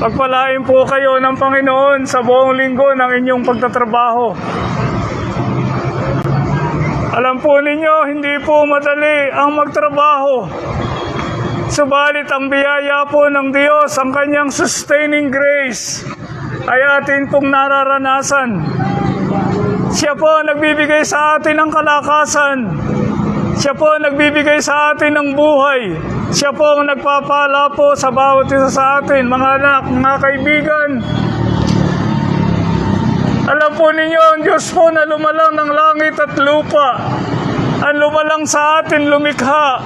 Pagpalain po kayo ng Panginoon sa buong linggo ng inyong pagtatrabaho. Alam po ninyo, hindi po madali ang magtrabaho. Subalit ang biyaya po ng Diyos, ang kanyang sustaining grace, ay atin pong nararanasan. Siya po ang nagbibigay sa atin ng kalakasan. Siya po ang nagbibigay sa atin ng buhay. Siya po ang nagpapala po sa bawat isa sa atin, mga anak, mga kaibigan. Alam po ninyo, ang Diyos po na lumalang ng langit at lupa, ang lumalang sa atin lumikha,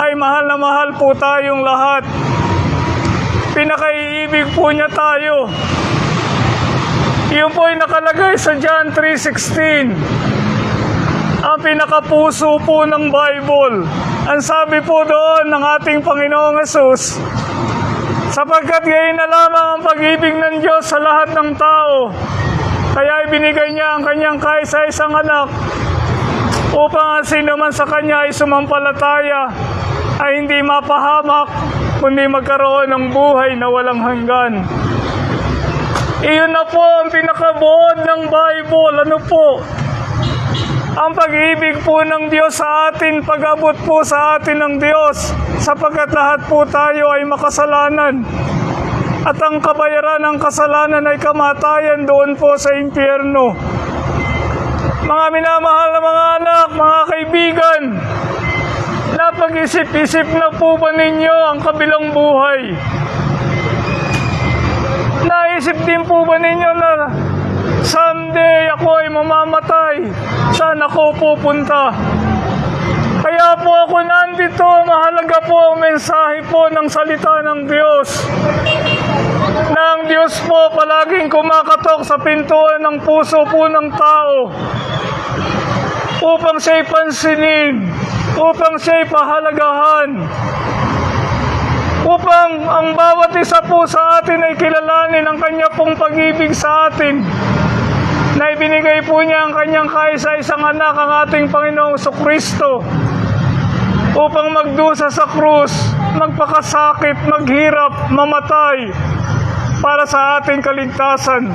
ay mahal na mahal po tayong lahat. Pinakaiibig po niya tayo. Iyon po ay nakalagay sa John 3.16 ang pinakapuso po ng Bible. Ang sabi po doon ng ating Panginoong Yesus, sapagkat gayon na lamang ang pag-ibig ng Diyos sa lahat ng tao, kaya ibinigay niya ang kanyang kaisa-isang anak upang ang sino man sa kanya ay sumampalataya ay hindi mapahamak kundi magkaroon ng buhay na walang hanggan. Iyon na po ang pinakabuod ng Bible. Ano po? Ang pag-ibig po ng Diyos sa atin, pag-abot po sa atin ng Diyos, sapagkat lahat po tayo ay makasalanan. At ang kabayaran ng kasalanan ay kamatayan doon po sa impyerno. Mga minamahal na mga anak, mga kaibigan, napag-isip-isip na po ba ninyo ang kabilang buhay? Naisip din po ba ninyo na someday ako ay mamamatay? Saan ako pupunta? Kaya po ako nandito, mahalaga po ang mensahe po ng salita ng Diyos. Na ang Diyos po palaging kumakatok sa pintuan ng puso po ng tao upang siya'y pansinin, upang siya'y pahalagahan, upang ang bawat isa po sa atin ay kilalanin ang kanya pong pag-ibig sa atin ibinigay po niya ang kanyang kaisa-isang anak ang ating Panginoong Kristo upang magdusa sa krus, magpakasakit, maghirap, mamatay para sa ating kaligtasan.